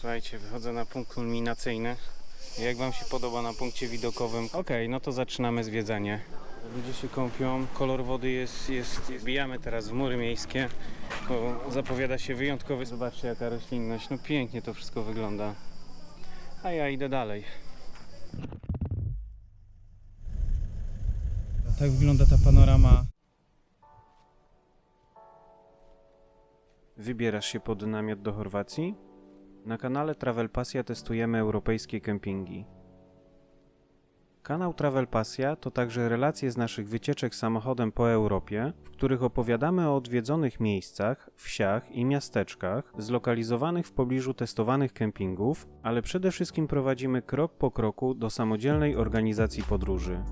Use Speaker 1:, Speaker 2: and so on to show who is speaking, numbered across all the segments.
Speaker 1: Słuchajcie, wychodzę na punkt kulminacyjny. Jak Wam się podoba na punkcie widokowym? Okej, no to zaczynamy zwiedzanie. Ludzie się kąpią, kolor wody jest, jest... Wbijamy teraz w mury miejskie, bo zapowiada się wyjątkowy... Zobaczcie jaka roślinność, no pięknie to wszystko wygląda. A ja idę dalej. Tak wygląda ta panorama. Wybierasz się pod namiot do Chorwacji? Na kanale Travel Pasja testujemy europejskie kempingi. Kanał Travel Pasja to także relacje z naszych wycieczek samochodem po Europie, w których opowiadamy o odwiedzonych miejscach, wsiach i miasteczkach zlokalizowanych w pobliżu testowanych kempingów, ale przede wszystkim prowadzimy krok po kroku do samodzielnej organizacji podróży.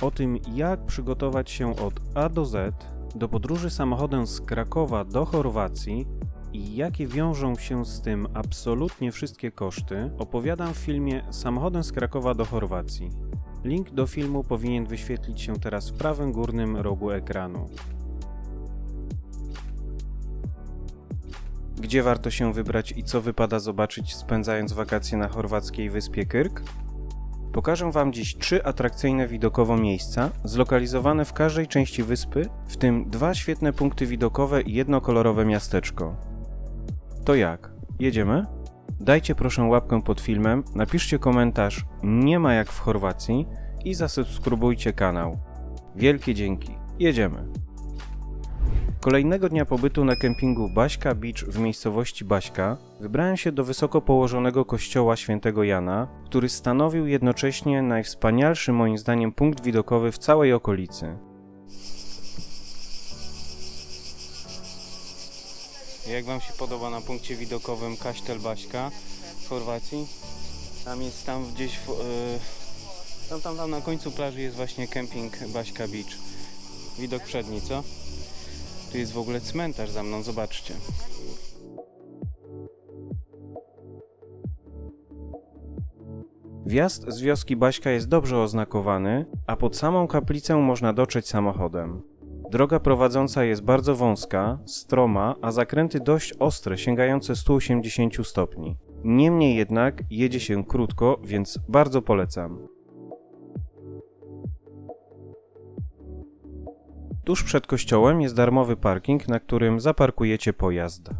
Speaker 1: O tym, jak przygotować się od A do Z do podróży samochodem z Krakowa do Chorwacji i jakie wiążą się z tym absolutnie wszystkie koszty, opowiadam w filmie Samochodem z Krakowa do Chorwacji. Link do filmu powinien wyświetlić się teraz w prawym górnym rogu ekranu. Gdzie warto się wybrać i co wypada zobaczyć spędzając wakacje na chorwackiej wyspie Kyrk? Pokażę Wam dziś trzy atrakcyjne widokowo miejsca, zlokalizowane w każdej części wyspy, w tym dwa świetne punkty widokowe i jedno kolorowe miasteczko. To jak? Jedziemy? Dajcie proszę łapkę pod filmem, napiszcie komentarz nie ma jak w Chorwacji i zasubskrybujcie kanał. Wielkie dzięki. Jedziemy. Kolejnego dnia pobytu na kempingu Baśka Beach w miejscowości Baśka wybrałem się do wysoko położonego kościoła świętego Jana, który stanowił jednocześnie najwspanialszy moim zdaniem punkt widokowy w całej okolicy. Jak Wam się podoba na punkcie widokowym Kasztel Baśka w Chorwacji? Tam jest tam gdzieś w, e, tam, tam, tam na końcu plaży jest właśnie kemping Baśka Beach. Widok przedni, co? Tu jest w ogóle cmentarz za mną, zobaczcie. Wjazd z wioski Baśka jest dobrze oznakowany, a pod samą kaplicę można dotrzeć samochodem. Droga prowadząca jest bardzo wąska, stroma, a zakręty dość ostre, sięgające 180 stopni. Niemniej jednak jedzie się krótko, więc bardzo polecam. Tuż przed kościołem jest darmowy parking, na którym zaparkujecie pojazd.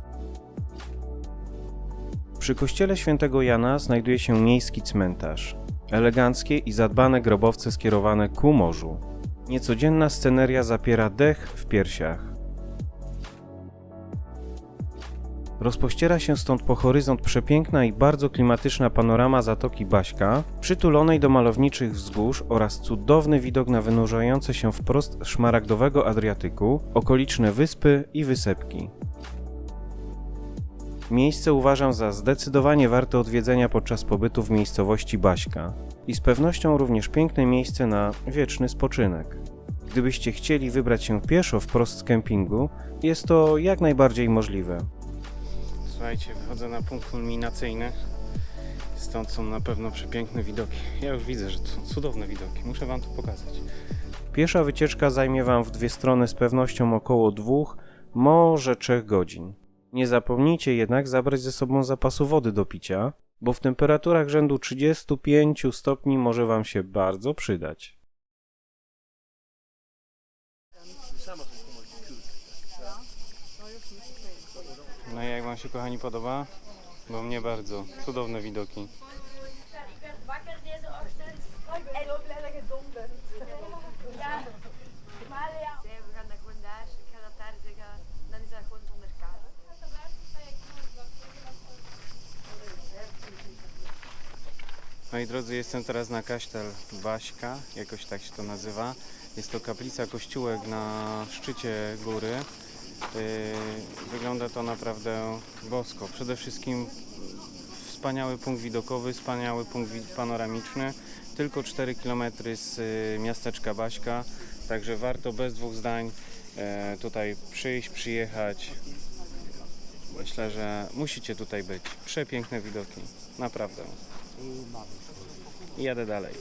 Speaker 1: Przy kościele świętego Jana znajduje się miejski cmentarz. Eleganckie i zadbane grobowce skierowane ku morzu. Niecodzienna sceneria zapiera dech w piersiach. Rozpościera się stąd po horyzont przepiękna i bardzo klimatyczna panorama Zatoki Baśka, przytulonej do malowniczych wzgórz oraz cudowny widok na wynurzające się wprost szmaragdowego Adriatyku, okoliczne wyspy i wysepki. Miejsce uważam za zdecydowanie warte odwiedzenia podczas pobytu w miejscowości Baśka i z pewnością również piękne miejsce na wieczny spoczynek. Gdybyście chcieli wybrać się pieszo wprost z kempingu, jest to jak najbardziej możliwe. Słuchajcie, wychodzę na punkt kulminacyjny. Stąd są na pewno przepiękne widoki. Ja już widzę, że to są cudowne widoki. Muszę Wam to pokazać. Piesza wycieczka zajmie Wam w dwie strony z pewnością około dwóch, może trzech godzin. Nie zapomnijcie jednak zabrać ze sobą zapasu wody do picia, bo w temperaturach rzędu 35 stopni może Wam się bardzo przydać. No i jak Wam się kochani podoba? Bo mnie bardzo. Cudowne widoki. Moi drodzy, jestem teraz na kasztel Baśka, jakoś tak się to nazywa. Jest to kaplica kościółek na szczycie góry. Yy, Wygląda to naprawdę bosko. Przede wszystkim wspaniały punkt widokowy, wspaniały punkt panoramiczny. Tylko 4 km z y, miasteczka Baśka, także warto bez dwóch zdań e, tutaj przyjść, przyjechać. Myślę, że musicie tutaj być. Przepiękne widoki, naprawdę. I jadę dalej.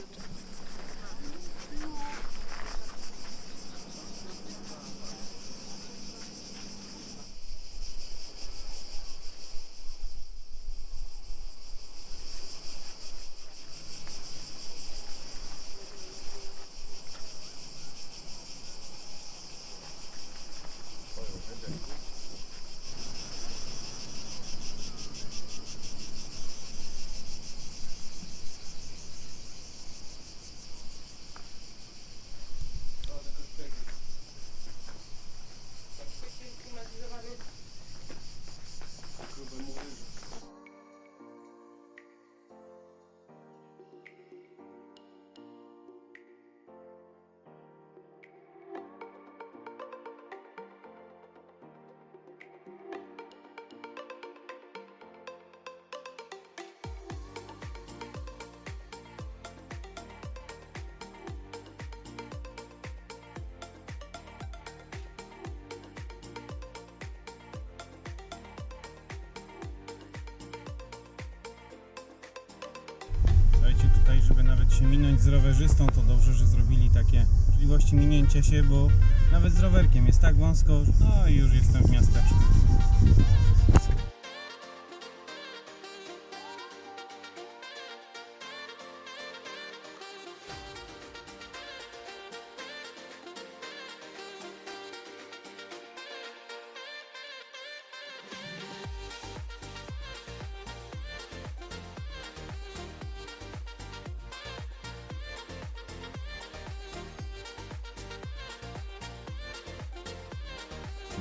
Speaker 1: Minąć z rowerzystą, to dobrze, że zrobili takie możliwości minięcia się, bo nawet z rowerkiem jest tak wąsko, no i już jestem w miasteczku.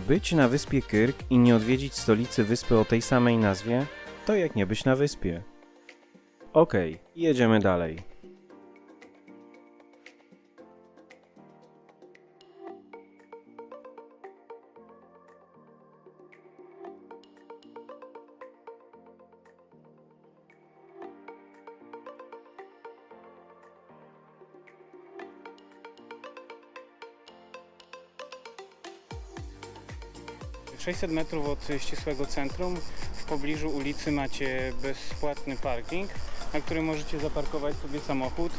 Speaker 1: Być na wyspie Kyrk i nie odwiedzić stolicy wyspy o tej samej nazwie, to jak nie być na wyspie. Okej, jedziemy dalej.
Speaker 2: 600 metrów od ścisłego centrum w pobliżu ulicy macie bezpłatny parking, na którym możecie zaparkować sobie samochód.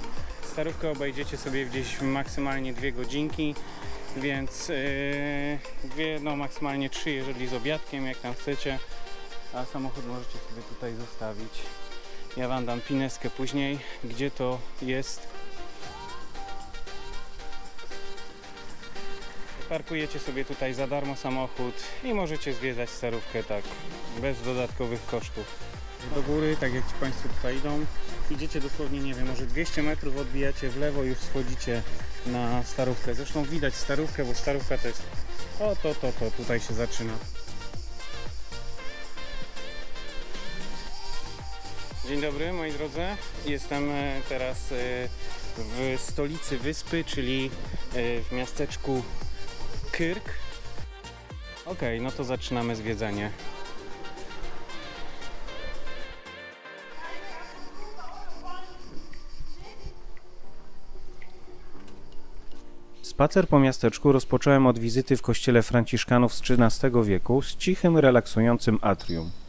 Speaker 2: Starówkę obejdziecie sobie gdzieś maksymalnie dwie godzinki, więc yy, dwie, no maksymalnie trzy, jeżeli z obiadkiem, jak tam chcecie. A samochód możecie sobie tutaj zostawić. Ja Wam dam pineskę później, gdzie to jest. Parkujecie sobie tutaj za darmo samochód i możecie zwiedzać starówkę tak, bez dodatkowych kosztów. Do góry, tak jak ci Państwo tutaj idą, idziecie dosłownie, nie wiem, może 200 metrów odbijacie w lewo i już schodzicie na starówkę. Zresztą widać starówkę, bo starówka to jest o to, to, to, tutaj się zaczyna. Dzień dobry moi drodzy, jestem e, teraz e, w stolicy wyspy, czyli e, w miasteczku Kyrk. Okej, no to zaczynamy zwiedzanie.
Speaker 1: Spacer po miasteczku rozpocząłem od wizyty w kościele franciszkanów z XIII wieku z cichym, relaksującym atrium.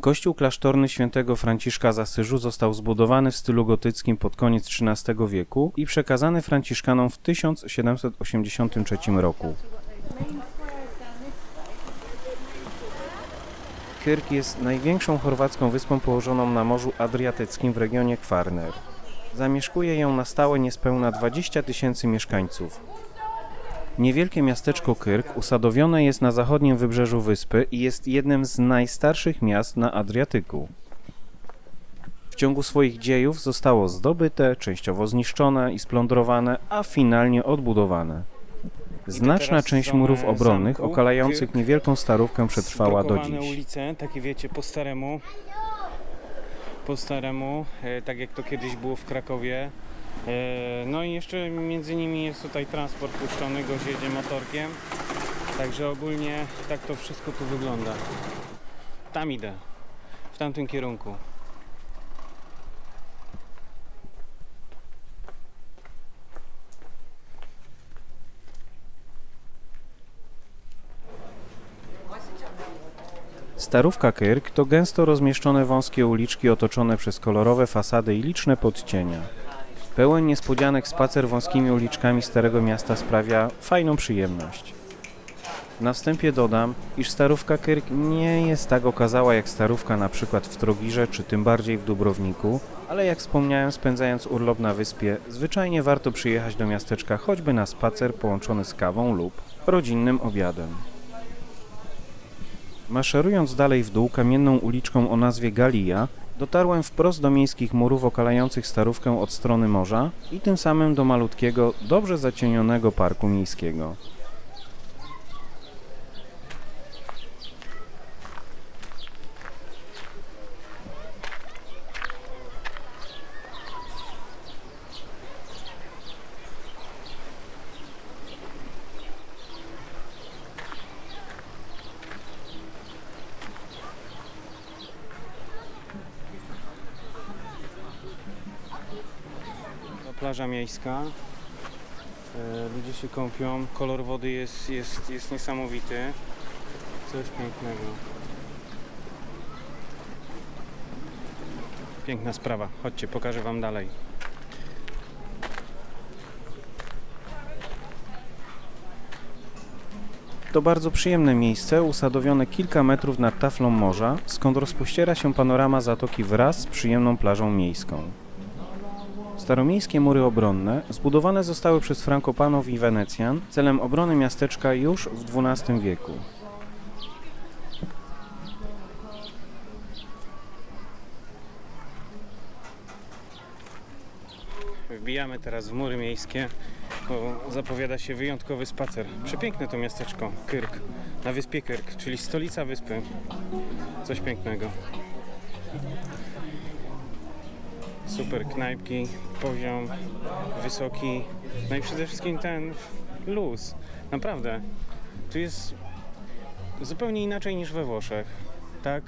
Speaker 1: Kościół klasztorny świętego Franciszka z Asyżu został zbudowany w stylu gotyckim pod koniec XIII wieku i przekazany Franciszkanom w 1783 roku. Kyrk jest największą chorwacką wyspą położoną na Morzu Adriatyckim w regionie Kwarner. Zamieszkuje ją na stałe niespełna 20 tysięcy mieszkańców. Niewielkie miasteczko Kyrk usadowione jest na zachodnim wybrzeżu wyspy i jest jednym z najstarszych miast na Adriatyku. W ciągu swoich dziejów zostało zdobyte, częściowo zniszczone i splądrowane, a finalnie odbudowane. Znaczna część murów obronnych okalających niewielką starówkę przetrwała do dziś.
Speaker 2: ulice, takie wiecie, po staremu. Po staremu, e, tak jak to kiedyś było w Krakowie. E, no i jeszcze między nimi jest tutaj transport puszczony, gość jedzie motorkiem. Także ogólnie tak to wszystko tu wygląda. Tam idę, w tamtym kierunku.
Speaker 1: Starówka Kyrk to gęsto rozmieszczone wąskie uliczki otoczone przez kolorowe fasady i liczne podcienia. Pełen niespodzianek spacer wąskimi uliczkami Starego Miasta sprawia fajną przyjemność. Na wstępie dodam, iż Starówka Kyrk nie jest tak okazała jak Starówka na przykład w Trogirze czy tym bardziej w Dubrowniku, ale jak wspomniałem spędzając urlop na wyspie, zwyczajnie warto przyjechać do miasteczka choćby na spacer połączony z kawą lub rodzinnym obiadem. Maszerując dalej w dół kamienną uliczką o nazwie Galia, dotarłem wprost do miejskich murów okalających starówkę od strony morza i tym samym do malutkiego, dobrze zacienionego parku miejskiego.
Speaker 2: Plaża miejska. E, ludzie się kąpią, kolor wody jest, jest, jest niesamowity. Coś pięknego. Piękna sprawa. Chodźcie, pokażę Wam dalej.
Speaker 1: To bardzo przyjemne miejsce, usadowione kilka metrów nad taflą morza, skąd rozpościera się panorama zatoki wraz z przyjemną plażą miejską. Staromiejskie mury obronne zbudowane zostały przez Frankopanów i Wenecjan celem obrony miasteczka już w XII wieku.
Speaker 2: Wbijamy teraz w mury miejskie, bo zapowiada się wyjątkowy spacer. Przepiękne to miasteczko, Kyrk, na wyspie Kyrk, czyli stolica wyspy. Coś pięknego. Super knajpki, poziom wysoki, no i przede wszystkim ten luz. Naprawdę, tu jest zupełnie inaczej niż we Włoszech, tak?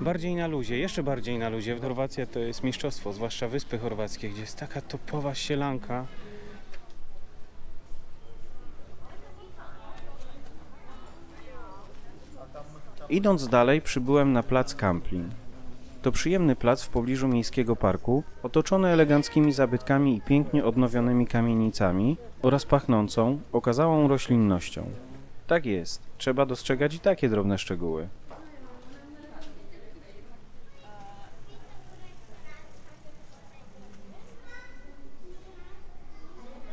Speaker 2: Bardziej na luzie, jeszcze bardziej na luzie. Chorwacja to jest mistrzostwo, zwłaszcza Wyspy Chorwackie, gdzie jest taka topowa sielanka.
Speaker 1: Idąc dalej, przybyłem na plac Kamplin. To przyjemny plac w pobliżu miejskiego parku, otoczony eleganckimi zabytkami i pięknie odnowionymi kamienicami oraz pachnącą, okazałą roślinnością. Tak jest, trzeba dostrzegać i takie drobne szczegóły.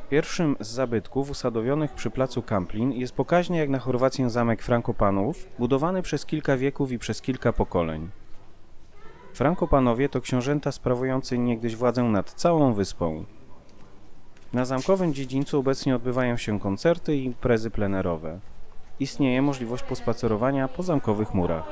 Speaker 1: Pierwszym z zabytków usadowionych przy placu Kamplin jest pokaźny jak na Chorwację zamek Frankopanów, budowany przez kilka wieków i przez kilka pokoleń. Frankopanowie to książęta sprawujący niegdyś władzę nad całą wyspą. Na zamkowym dziedzińcu obecnie odbywają się koncerty i imprezy plenerowe. Istnieje możliwość pospacerowania po zamkowych murach.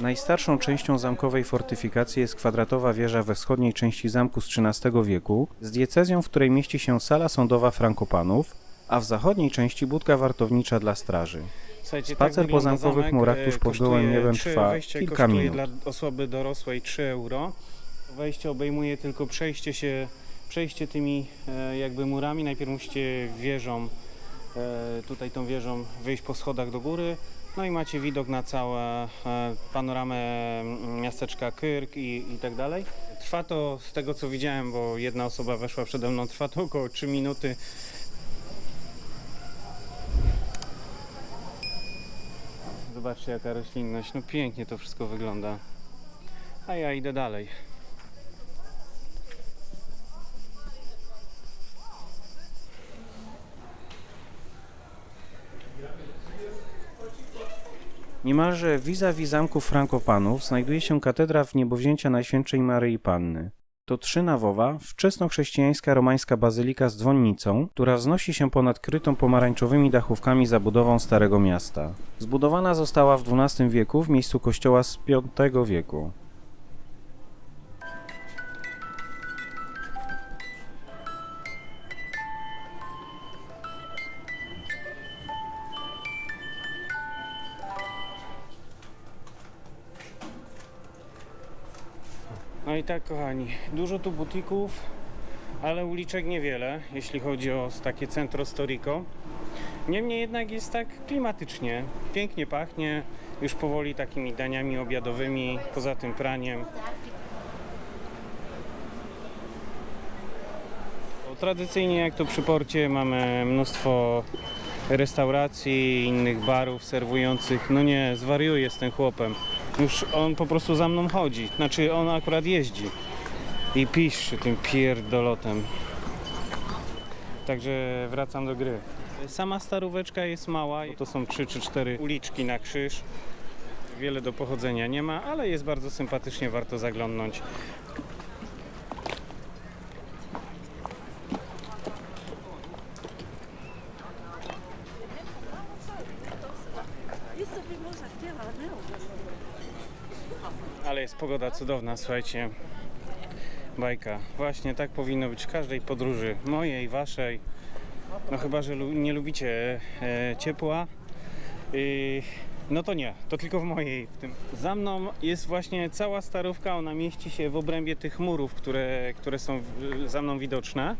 Speaker 1: Najstarszą częścią zamkowej fortyfikacji jest kwadratowa wieża we wschodniej części zamku z XIII wieku z diecezją, w której mieści się sala sądowa Frankopanów, a w zachodniej części budka wartownicza dla straży.
Speaker 2: Słuchajcie,
Speaker 1: Spacer po
Speaker 2: wygląda
Speaker 1: zamkowych
Speaker 2: zamek,
Speaker 1: murach
Speaker 2: e,
Speaker 1: tuż pod
Speaker 2: kosztuje
Speaker 1: gołym niebem trwa
Speaker 2: wejście
Speaker 1: kilka minut.
Speaker 2: dla osoby dorosłej 3 euro. Wejście obejmuje tylko przejście się, przejście tymi e, jakby murami. Najpierw musicie wieżą, e, tutaj tą wieżą wyjść po schodach do góry. No i macie widok na całe e, panoramę mm, miasteczka Kyrk i, i tak dalej. Trwa to, z tego co widziałem, bo jedna osoba weszła przede mną, trwa to około 3 minuty. Zobaczcie jaka roślinność, no pięknie to wszystko wygląda. A ja idę dalej.
Speaker 1: Niemalże vis-a-vis zamku Frankopanów znajduje się katedra w niebowzięcia Najświętszej Maryi Panny. To trzynawowa, wczesnochrześcijańska romańska bazylika z dzwonnicą, która wznosi się ponad krytą pomarańczowymi dachówkami zabudową Starego Miasta. Zbudowana została w XII wieku w miejscu kościoła z V wieku.
Speaker 2: Tak kochani, dużo tu butików, ale uliczek niewiele, jeśli chodzi o takie centro storico. Niemniej jednak jest tak klimatycznie, pięknie pachnie, już powoli takimi daniami obiadowymi, poza tym praniem. Tradycyjnie jak to przy porcie mamy mnóstwo restauracji, innych barów serwujących. No nie, zwariuję z tym chłopem. Już on po prostu za mną chodzi. Znaczy on akurat jeździ. I piszczy tym pierdolotem. Także wracam do gry. Sama staróweczka jest mała. To są 3 czy 4 uliczki na krzyż. Wiele do pochodzenia nie ma, ale jest bardzo sympatycznie, warto zaglądnąć. Ale jest pogoda cudowna, słuchajcie. Bajka. Właśnie tak powinno być w każdej podróży. Mojej, waszej. No chyba, że nie lubicie e, ciepła. I No to nie, to tylko w mojej. W tym. Za mną jest właśnie cała starówka, ona mieści się w obrębie tych murów, które, które są za mną widoczne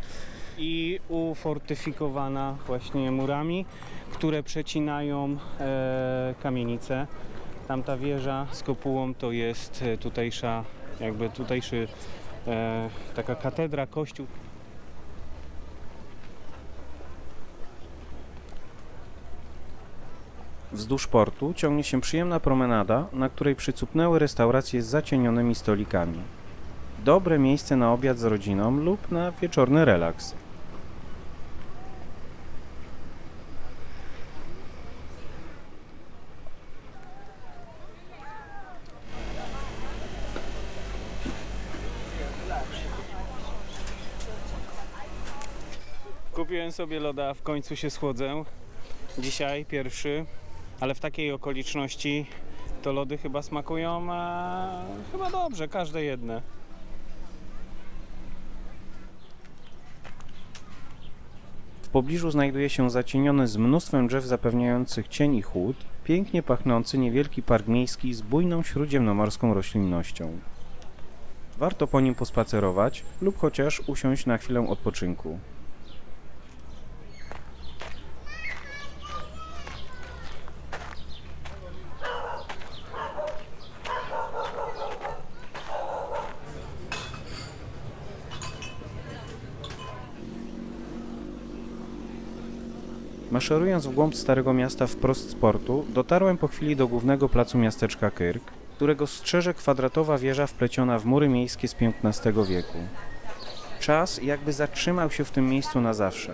Speaker 2: i ufortyfikowana właśnie murami, które przecinają e, kamienicę. Tamta wieża z kopułą to jest e, tutejsza, jakby tutejszy e, taka katedra, kościół.
Speaker 1: Wzdłuż portu ciągnie się przyjemna promenada, na której przycupnęły restauracje z zacienionymi stolikami. Dobre miejsce na obiad z rodziną lub na wieczorny relaks.
Speaker 2: Sobie loda, w końcu się schłodzę. Dzisiaj pierwszy, ale w takiej okoliczności to lody chyba smakują e, chyba dobrze, każde jedne.
Speaker 1: W pobliżu znajduje się zacieniony z mnóstwem drzew zapewniających cień i chłód, pięknie pachnący niewielki park miejski z bujną śródziemnomorską roślinnością. Warto po nim pospacerować lub chociaż usiąść na chwilę odpoczynku. Maszerując w głąb Starego Miasta wprost z portu, dotarłem po chwili do głównego placu miasteczka Kyrk, którego strzeże kwadratowa wieża wpleciona w mury miejskie z XV wieku. Czas jakby zatrzymał się w tym miejscu na zawsze.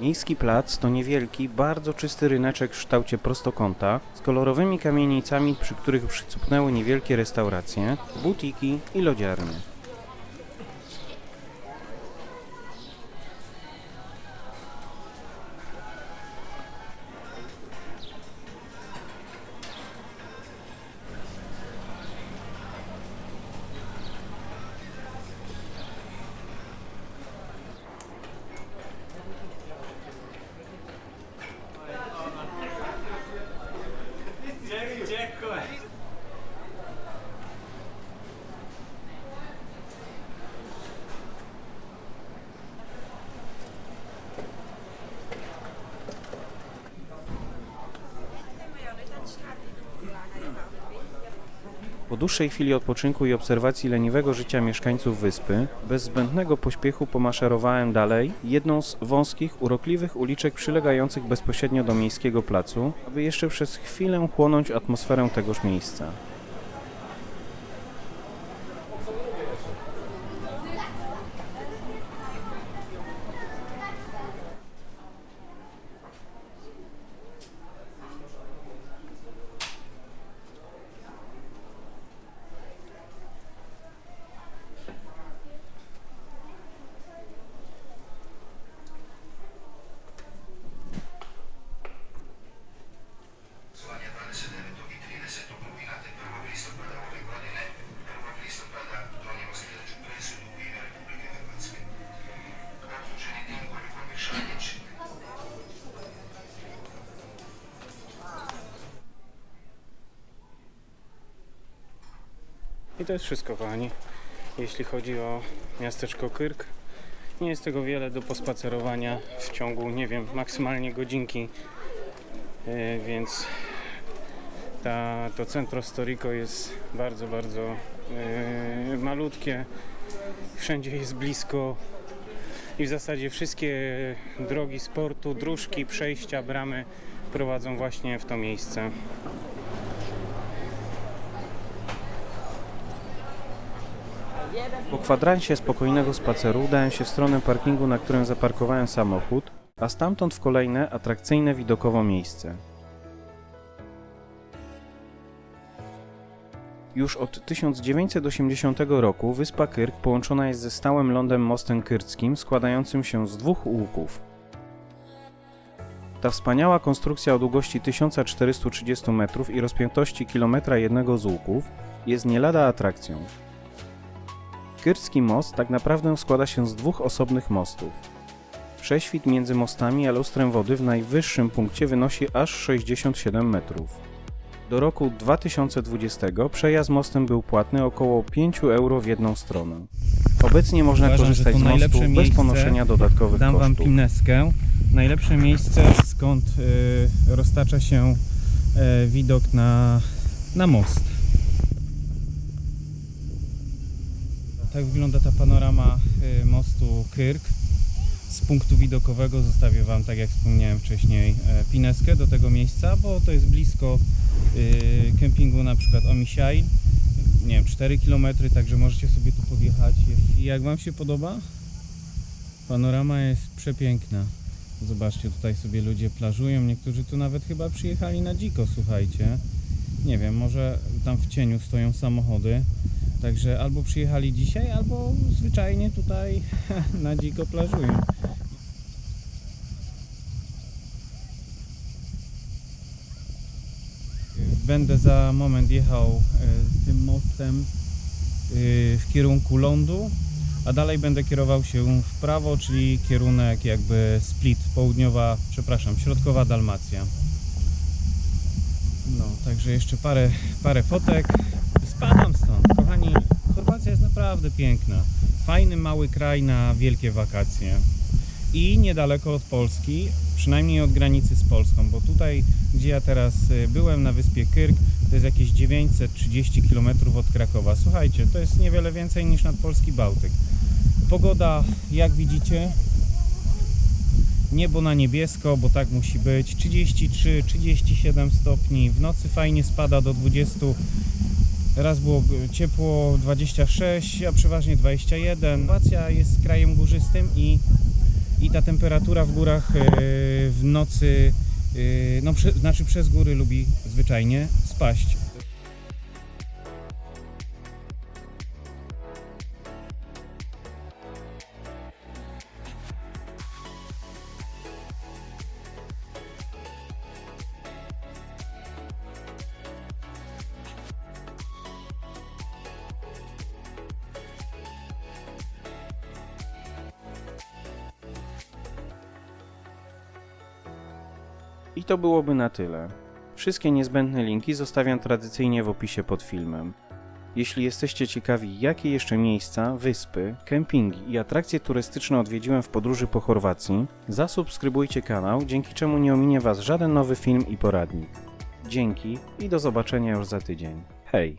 Speaker 1: Miejski plac to niewielki, bardzo czysty ryneczek w kształcie prostokąta z kolorowymi kamienicami, przy których przycupnęły niewielkie restauracje, butiki i lodziarnie. Po dłuższej chwili odpoczynku i obserwacji leniwego życia mieszkańców wyspy, bez zbędnego pośpiechu pomaszerowałem dalej jedną z wąskich, urokliwych uliczek przylegających bezpośrednio do miejskiego placu, aby jeszcze przez chwilę chłonąć atmosferę tegoż miejsca.
Speaker 2: I to jest wszystko, kochani. Jeśli chodzi o miasteczko Kyrk, nie jest tego wiele do pospacerowania w ciągu, nie wiem, maksymalnie godzinki, E, więc ta, to centro Storico jest bardzo, bardzo e, malutkie. Wszędzie jest blisko i w zasadzie wszystkie drogi sportu, dróżki, przejścia, bramy prowadzą właśnie w to miejsce.
Speaker 1: Po kwadransie spokojnego spaceru udałem się w stronę parkingu, na którym zaparkowałem samochód, a stamtąd w kolejne atrakcyjne widokowo miejsce. Już od 1980 roku wyspa Kyrk połączona jest ze stałym lądem mostem kyrckim składającym się z dwóch łuków. Ta wspaniała konstrukcja o długości 1430 metrów i rozpiętości kilometra jednego z łuków jest nie lada atrakcją. Kyrski most tak naprawdę składa się z dwóch osobnych mostów. Prześwit między mostami a lustrem wody w najwyższym punkcie wynosi aż 67 metrów. Do roku 2020 przejazd mostem był płatny około 5 euro w jedną stronę. Obecnie można
Speaker 2: Uważam,
Speaker 1: korzystać z mostu bez ponoszenia dodatkowych
Speaker 2: Dam wam
Speaker 1: kosztów.
Speaker 2: pineskę. Najlepsze miejsce, skąd y, roztacza się y, widok na, na most. Tak wygląda ta panorama y, mostu Kyrk. Z punktu widokowego zostawię Wam, tak jak wspomniałem wcześniej, e, pineskę do tego miejsca, bo to jest blisko y, kempingu na przykład Omisiaj. Nie wiem, 4 km, także możecie sobie tu podjechać. I jak Wam się podoba? Panorama jest przepiękna. Zobaczcie, tutaj sobie ludzie plażują. Niektórzy tu nawet chyba przyjechali na dziko, słuchajcie. Nie wiem, może tam w cieniu stoją samochody. Także albo przyjechali dzisiaj, albo zwyczajnie tutaj na dziko plażują. Będę za moment jechał e, tym mostem e, w kierunku lądu, a dalej będę kierował się w prawo, czyli kierunek jakby split, południowa, przepraszam, środkowa Dalmacja. No, także jeszcze parę, parę fotek. Spadam stąd. Chorwacja jest naprawdę piękna. Fajny, mały kraj na wielkie wakacje. I niedaleko od Polski, przynajmniej od granicy z Polską, bo tutaj, gdzie ja teraz y, byłem na wyspie Kyrk, to jest jakieś 930 km od Krakowa. Słuchajcie, to jest niewiele więcej niż nad polski Bałtyk. Pogoda, jak widzicie, niebo na niebiesko, bo tak musi być. 33-37 stopni. W nocy fajnie spada do 20. Raz było ciepło 26, a przeważnie 21. Chorwacja jest krajem górzystym i, i ta temperatura w górach e, w nocy, e, no znaczy przez góry lubi zwyczajnie spaść.
Speaker 1: I to byłoby na tyle. Wszystkie niezbędne linki zostawiam tradycyjnie w opisie pod filmem. Jeśli jesteście ciekawi, jakie jeszcze miejsca, wyspy, kempingi i atrakcje turystyczne odwiedziłem w podróży po Chorwacji, zasubskrybujcie kanał, dzięki czemu nie ominie Was żaden nowy film i poradnik. Dzięki i do zobaczenia już za tydzień. Hej!